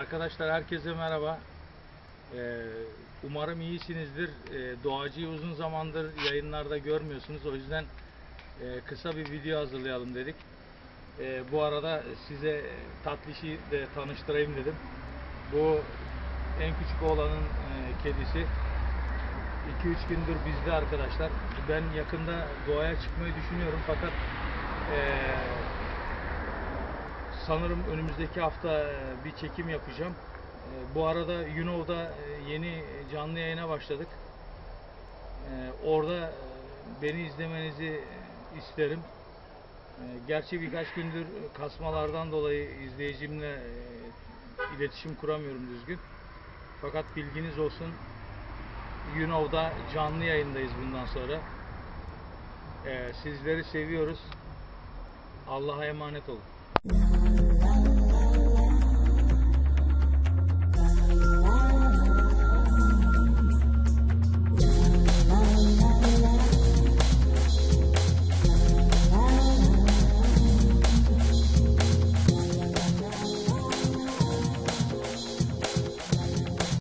Arkadaşlar herkese merhaba. Ee, umarım iyisinizdir. Ee, doğacıyı uzun zamandır yayınlarda görmüyorsunuz. O yüzden e, kısa bir video hazırlayalım dedik. Ee, bu arada size tatlışı de tanıştırayım dedim. Bu en küçük oğlanın e, kedisi. 2-3 gündür bizde arkadaşlar. Ben yakında doğaya çıkmayı düşünüyorum fakat e, sanırım önümüzdeki hafta e, bir çekim yapacağım. E, Bu arada Yunov'da e, yeni canlı yayına başladık. Orada beni izlemenizi isterim. Gerçi birkaç gündür kasmalardan dolayı izleyicimle iletişim kuramıyorum düzgün. Fakat bilginiz olsun. Yunov'da canlı yayındayız bundan sonra. Sizleri seviyoruz. Allah'a emanet olun.